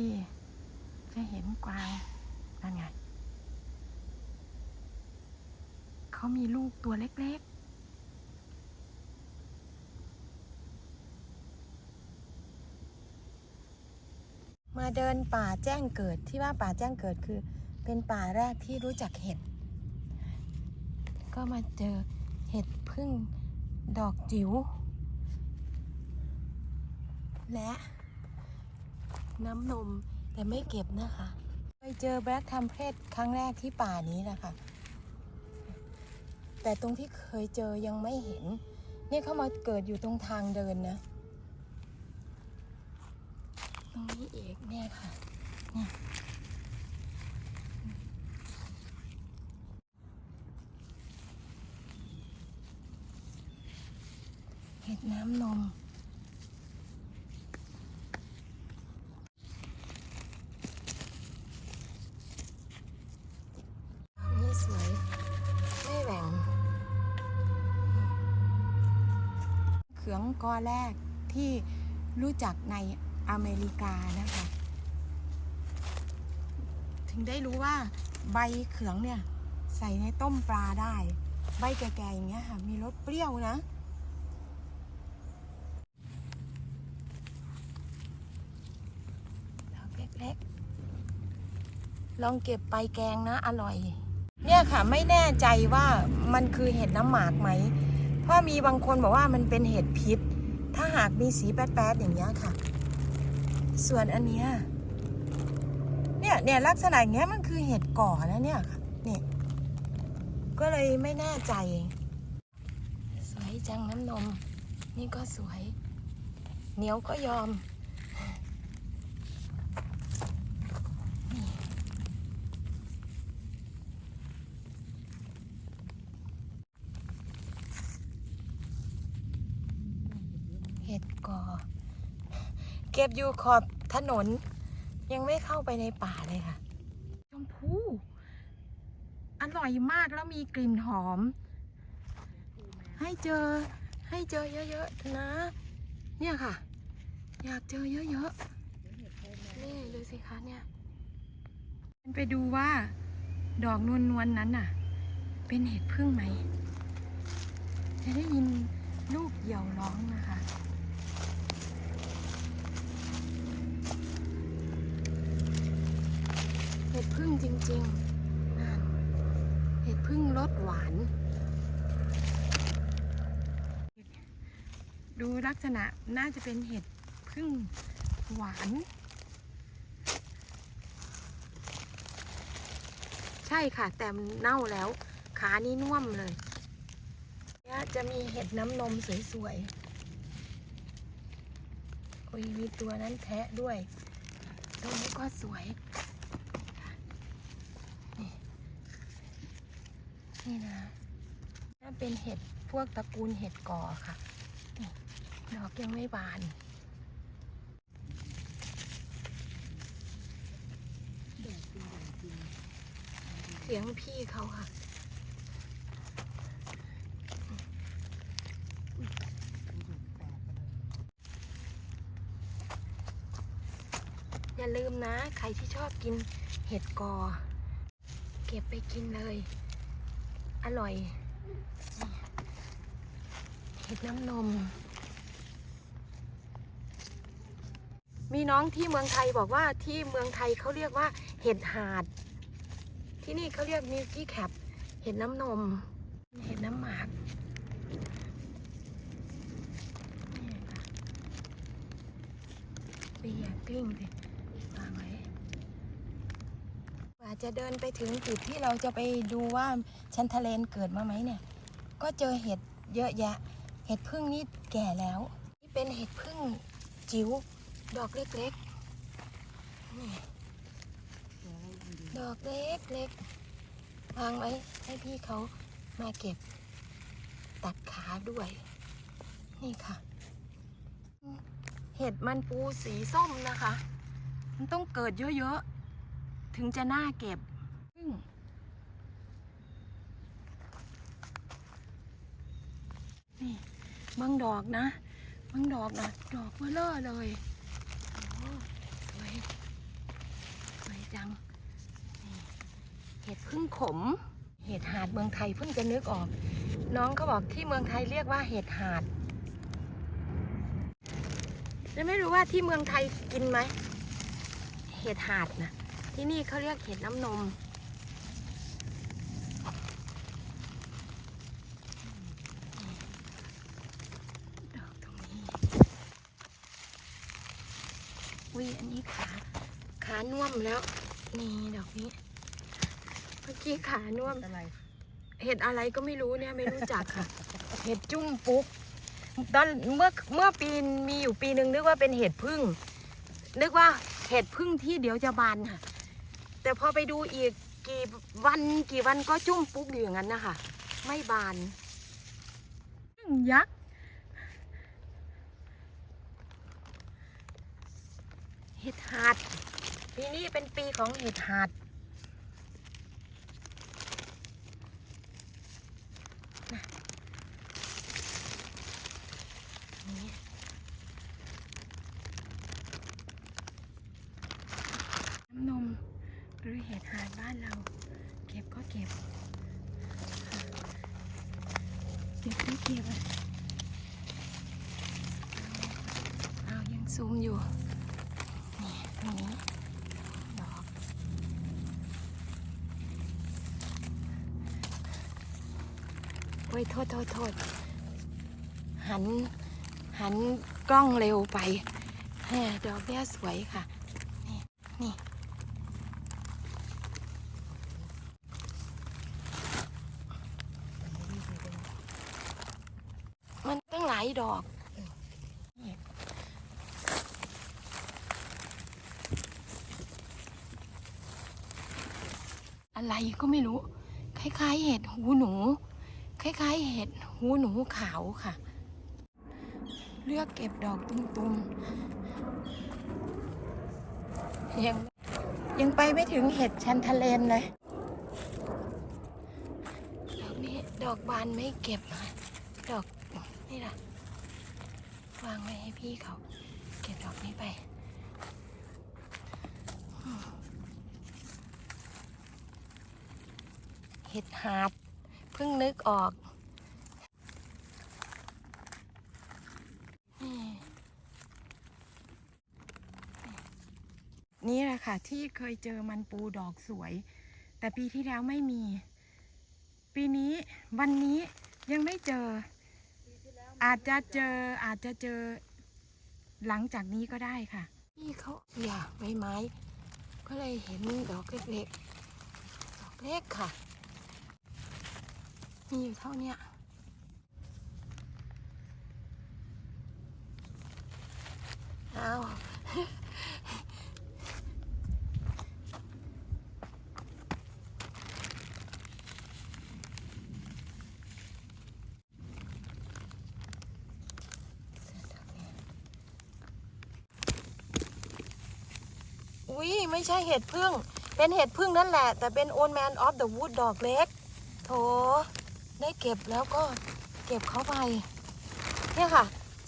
ดี จะเห็นกวางนั่นไงเขามีลูกตัวเล็กๆ มาเดินป่าแจ้งเกิดที่ว่าป่าแจ้งเกิดคือ เป็นป่าแรกที่รู้จักเห็ด ก็มาเจอเห็ดพึ่งดอกจิ๋วและ น้ำนมแต่ไม่เก็บนะคะเคยเจอแบล็กทัมเพศครั้งแรกที่ป่านี้นะคะ แต่ตรงที่เคยเจอยังไม่เห็น นี่เข้ามาเกิดอยู่ตรงทางเดินนะ ตรงนี้เอกเนี่ยค่ะเนี่ยเห็ดน้ำนม กอแรกที่รู้จักในอเมริกานะคะ ถึงได้รู้ว่าใบเขืองเนี่ย ใส่ในต้มปลาได้ ใบแก่ๆอย่างเงี้ยค่ะ มีรสเปรี้ยวนะเล็กๆลองเก็บไปแกงนะ อร่อย เนี่ยค่ะไม่แน่ใจว่ามันคือเห็ดน้ำหมากไหม เพราะมีบางคนบอกว่ามันเป็นเห็ดพิษ หากมีสีแป๊ดๆอย่างเงี้ยค่ะ ส่วนอันเนี้ยเนี่ยเนี่ยลักษณะอย่างเงี้ยมันคือเห็ดก่อนะเนี่ยค่ะนี่ก็เลยไม่แน่ใจ สวยจังน้ำนม นี่ก็สวยเหนียวก็ยอม เห็ดกอ เก็บอยู่ขอบถนน ยังไม่เข้าไปในป่าเลยค่ะ ชมพู่อร่อยมากแล้วมีกลิ่นหอม ให้เจอให้เจอเยอะๆนะ เนี่ยค่ะ อยากเจอเยอะๆ นี่ดูสิคะเนี่ย ไปดูว่า ดอกนวลนวลนั้นน่ะ เป็นเห็ดพึ่งไหม จะได้ยินลูกเหยี่ยวร้องนะคะ เห็ดพึ่งจริงๆ เห็ดพึ่งรสหวาน ดูลักษณะน่าจะเป็นเห็ดพึ่งหวาน ใช่ค่ะ แต่เน่าแล้ว ขานี่น่วมเลยเนี่ยจะมีเห็ดน้ำนมสวยๆ โอ้ยมีตัวนั้นแทะด้วยตัวนี้ก็สวย นี่นะนั่นเป็นเห็ดพวกตระกูลเห็ดก่อค่ะดอกยังไม่บาน เสียงพี่เขาค่ะอย่าลืมนะ ใครที่ชอบกินเห็ดกอ เก็บไปกินเลย อร่อย เห็ดน้ำนม มีน้องที่เมืองไทยบอกว่าที่เมืองไทยเขาเรียกว่า เห็ดหาด ที่นี่เขาเรียกมิลกี้แคปเห็ดน้ำนม เห็ดน้ำหมากเปียกลิ้งสิวางไว้ กว่าจะเดินไปถึงจุดที่เราจะไปดูว่าชันทะเลนเกิดมาไหมเนี่ย ก็เจอเห็ดเยอะแยะ เห็ดพึ่งนี่แก่แล้ว นี่เป็นเห็ดพึ่งจิ๋วดอกเล็กๆนี่ดอกเล็กๆวางไว้ให้พี่เขามาเก็บ ตัดขาด้วย นี่ค่ะ เห็ดมันปูสีส้มนะคะ มันต้องเกิดเยอะๆ ถึงจะน่าเก็บนี่บางดอกนะบางดอกนะดอกเบลอเลยโอ้สวยจังเห็ดพึ่งขม เห็ดหาดเมืองไทยเพิ่งจะนึกออก น้องเขาบอกที่เมืองไทยเรียกว่าเห็ดหาดแล้วไม่รู้ว่าที่เมืองไทยกินไหม เห็ดหาดนะ ที่นี่เขาเรียกเห็ดน้ำนม ดอกตรงนี้วิอันนี้ขาขาน่วมแล้ว นี่ดอกนี้ เมื่อกี้ขาน่วม อะไร เห็ดอะไรก็ไม่รู้เนี่ยไม่รู้จักค่ะ เห็ดจุ้มปุ๊กตอนเมื่อเมื่อปีมีอยู่ปีหนึ่งนึกว่าเป็นเห็ดพึ่งนึกว่าเห็ดพึ่งที่เดี๋ยวจะบานค่ะ แต่พอไปดูอีกกี่วันกี่วันก็จุ้มปุ๊กอยู่อย่างนั้นนะคะ ไม่บานพึ่งยักษ์ เห็ดหาด ปีนี้เป็นปีของเห็ดหาด นี่น้ำนมหรือเห็ดหาดบ้านเรา เก็บก็เก็บ เก็บก็เก็บอะเอายังซูมอยู่นี่ตรงนี้ดอกโอ้ยโทษโทษโทษหันหันกล้องเร็วไปแหมดอกเนี้ยสวยค่ะ นี่ นี่ มันตั้งหลายดอกอะไรก็ไม่รู้ คล้าย ๆ เห็ดหูหนู คล้าย ๆ เห็ดหูหนูขาวค่ะ เลือกเก็บดอกตุ่มๆยังยังไปไม่ถึงเห็ดชันทะเลนเลย ดอกนี้ดอกบานไม่เก็บค่ะดอกนี่ล่ะ วางไว้ให้พี่เขา เก็บดอกนี้ไปเห็ดหาดเพิ่งนึกออกนี่แหละค่ะ ที่เคยเจอมันปูดอกสวย แต่ปีที่แล้วไม่มี ปีนี้วันนี้ยังไม่เจอ อาจจะเจออาจจะเจอ หลังจากนี้ก็ได้ค่ะนี่เขาอย่าใบไม้ ก็เลยเห็นดอกเล็กๆดอกเล็กค่ะ มีอยู่เท่านี้เอา อุ้ยไม่ใช่เห็ดพึ่ง เป็นเห็ดพึ่งนั่นแหละ แต่เป็น Old Man of the Wood ดอกเล็ก โถ ได้เก็บแล้วก็เก็บเข้าไป เนี่ยค่ะ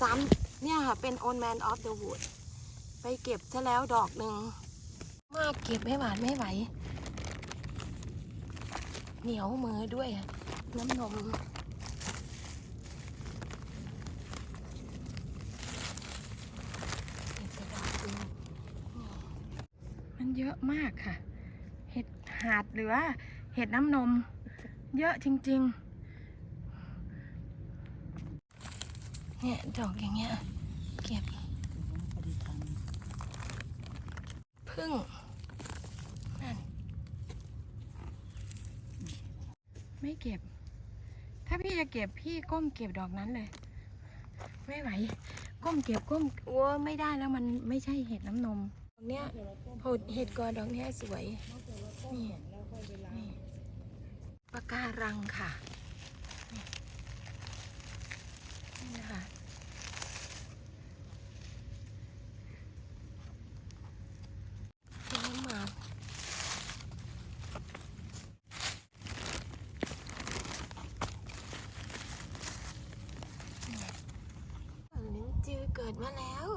สามเนี่ยค่ะ เป็น Old Man of the Wood ไปเก็บซะแล้วดอกหนึ่ง มากเก็บไม่หวานไม่ไหว เหนียวมือด้วย น้ำนม เก็บแต่ดอกเดียวนี่มัน เยอะมากค่ะ เห็ดหาดหรือว่าเห็ดน้ำนม เยอะจริง ๆ เนี่ยดอกอย่างเงี้ย เก็บพึ่งนั่นไม่เก็บ ถ้าพี่จะเก็บพี่ก้มเก็บดอกนั้นเลย ไม่ไหว ก้มเก็บก้มโอ้ไม่ได้แล้วมันไม่ใช่เห็ดน้ำนม อกเนี้ยผดเห็ดกอดอกเนี้ยสวย นี่นี่ปะการังค่ะนี่นี่นะคะเลี้ยงหมากลิ้นจือเกิดมาแล้ว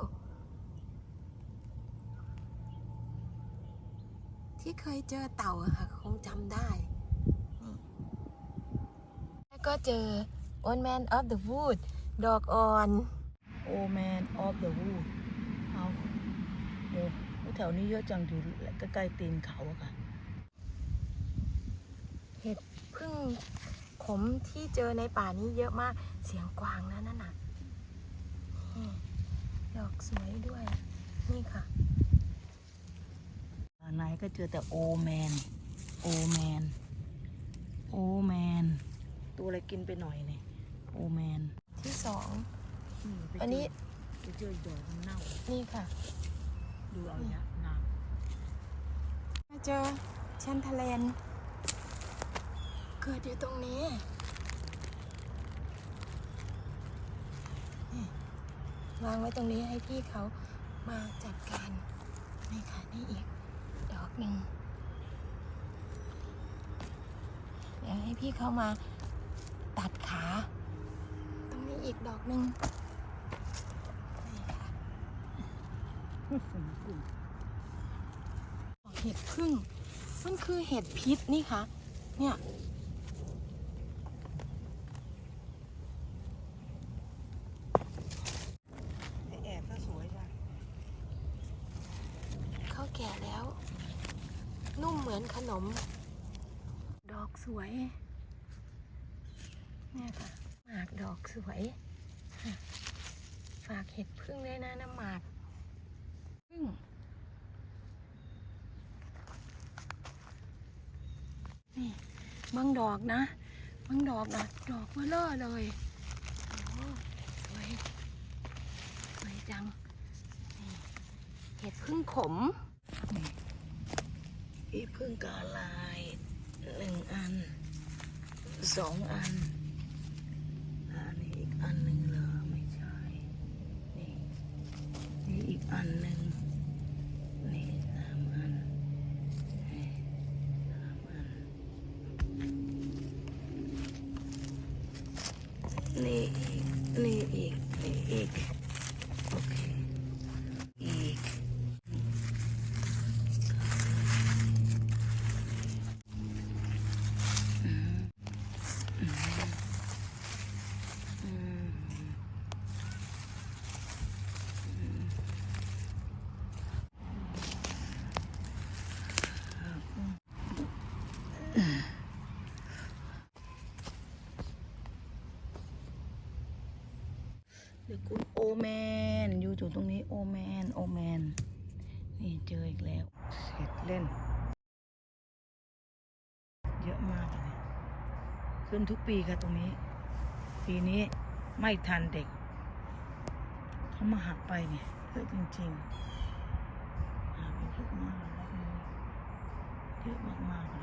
ทที่เคยเจอเต่าอะค่ะ คงจำได้นี่แล้วก็เจอ Old Man of the Wood ดอกอ่อนโอแมนออฟเดอะวูดเอาโอ้แถวนี้เยอะจังอยู่ใกล้ๆตีนเขาอะค่ะ เห็ดพึ่งขมที่เจอในป่านี้เยอะมาก เสียงกวางนะนั่นน่ะนี่ดอกสวยด้วย นี่ค่ะ ไหนก็เจอแต่โอแมน โอแมน โอแมน ตัวอะไรกินไปหน่อยเนี่ยโอแมน ที่สองมไปเจอันนี้ไปเจออีกดอกมันเน่า นี่ค่ะ ดูเอาเนี้ยน้มาเจอชันทะเลนเกิดอยู่ตรงนี้นี่วางไว้ตรงนี้ให้พี่เขามาจัดการนี่ค่ะนี่อีกดอก หนึ่งเดี๋ยวให้พี่เขามาตัดขา ตรงนี้อีกดอกหนึ่งนี่ค่ะำเห็ดพึ่งมันคือเห็ดพิษนี่ค่ะเนี่ยแอบก็สวยจ้ะเขาแก่แล้ว นุ่มเหมือนขนม ดอกสวย เนี่ยค่ะ หมากดอกสวยค่ะฝากเห็ดพึ่งด้วยนะน้ำหมากพึ่ง นี่บางดอกนะบางดอกนะดอกเบลอเลยสวย สวยจัง เห็ดพึ่งขม พี่พึ่งกาลายหนึ่งอันสองอัน อันนี้อีกอันหนึ่งเหรอไม่ใช่นี่นี่อีกอันหนึ่งนี่สามอันนี่สามอัน นี่อีกนี่อีกนี่อีก โอเค อีก อืมอืมอืมอืม เดี๋ยวคุณโอแมนอยู่จุดตรงนี้โอแมนโอแมนนี่เจออีกแล้วเสร็จเล่น เยอะมากเลยขึ้นทุกปีค่ะตรงนี้ ปีนี้ไม่ทันเด็ก เขามาหักไปเนี่ยเยอะจริงๆหักไปเยอะมากเลยเยอะมากๆเลย